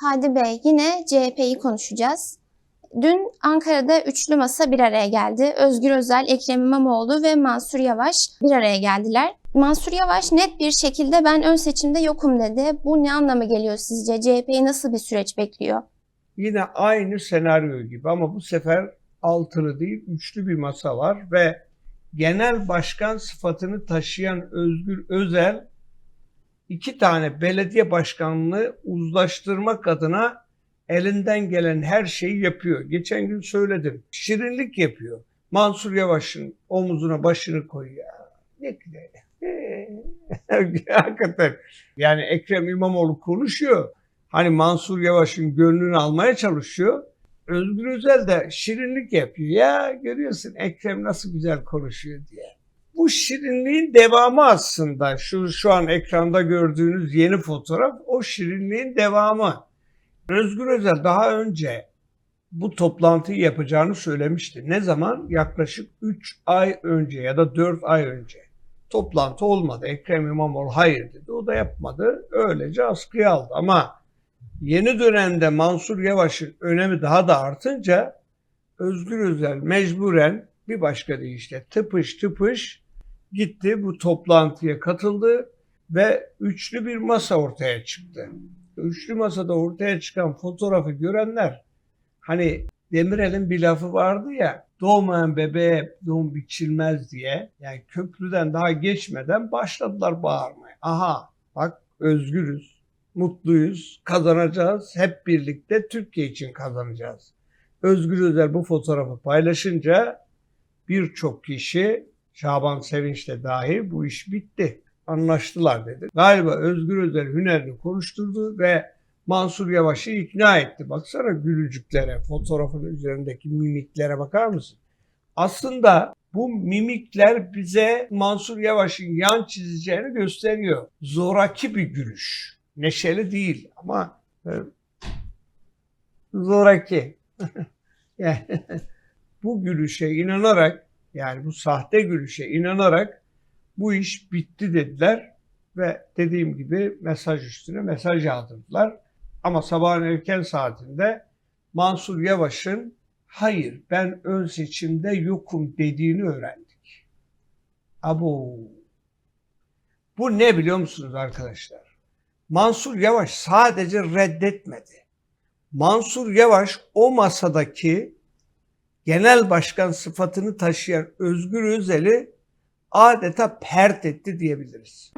Hadi Bey yine CHP'yi konuşacağız. Dün Ankara'da üçlü masa bir araya geldi. Özgür Özel, Ekrem İmamoğlu ve Mansur Yavaş bir araya geldiler. Mansur Yavaş net bir şekilde ben ön seçimde yokum dedi. Bu ne anlama geliyor sizce? CHP'yi nasıl bir süreç bekliyor? Yine aynı senaryo gibi ama bu sefer altılı değil üçlü bir masa var ve genel başkan sıfatını taşıyan Özgür Özel iki tane belediye başkanlığı uzlaştırmak adına elinden gelen her şeyi yapıyor. Geçen gün söyledim. Şirinlik yapıyor. Mansur Yavaş'ın omuzuna başını koyuyor. Ne güzel. Hakikaten. Yani Ekrem İmamoğlu konuşuyor. Hani Mansur Yavaş'ın gönlünü almaya çalışıyor. Özgür Özel de şirinlik yapıyor. Ya görüyorsun Ekrem nasıl güzel konuşuyor diye. Bu şirinliğin devamı aslında. Şu şu an ekranda gördüğünüz yeni fotoğraf o şirinliğin devamı. Özgür Özel daha önce bu toplantıyı yapacağını söylemişti. Ne zaman? Yaklaşık 3 ay önce ya da 4 ay önce. Toplantı olmadı. Ekrem İmamoğlu hayır dedi. O da yapmadı. Öylece askıya aldı. Ama yeni dönemde Mansur Yavaş'ın önemi daha da artınca Özgür Özel mecburen bir başka deyişle tıpış tıpış gitti bu toplantıya katıldı ve üçlü bir masa ortaya çıktı. Üçlü masada ortaya çıkan fotoğrafı görenler hani Demirel'in bir lafı vardı ya doğmayan bebeğe doğum biçilmez diye yani köprüden daha geçmeden başladılar bağırmaya. Aha bak özgürüz, mutluyuz, kazanacağız. Hep birlikte Türkiye için kazanacağız. Özgür Özel bu fotoğrafı paylaşınca birçok kişi Şaban Sevinç de dahil bu iş bitti. Anlaştılar dedi. Galiba Özgür Özel hünerini konuşturdu ve Mansur Yavaş'ı ikna etti. Baksana gülücüklere, fotoğrafın üzerindeki mimiklere bakar mısın? Aslında bu mimikler bize Mansur Yavaş'ın yan çizeceğini gösteriyor. Zoraki bir gülüş. Neşeli değil ama e, zoraki. yani, bu gülüşe inanarak yani bu sahte gülüşe inanarak bu iş bitti dediler ve dediğim gibi mesaj üstüne mesaj yağdırdılar. Ama sabahın erken saatinde Mansur Yavaş'ın hayır ben ön seçimde yokum dediğini öğrendik. Abo. Bu ne biliyor musunuz arkadaşlar? Mansur Yavaş sadece reddetmedi. Mansur Yavaş o masadaki genel başkan sıfatını taşıyan Özgür Özel'i adeta pert etti diyebiliriz.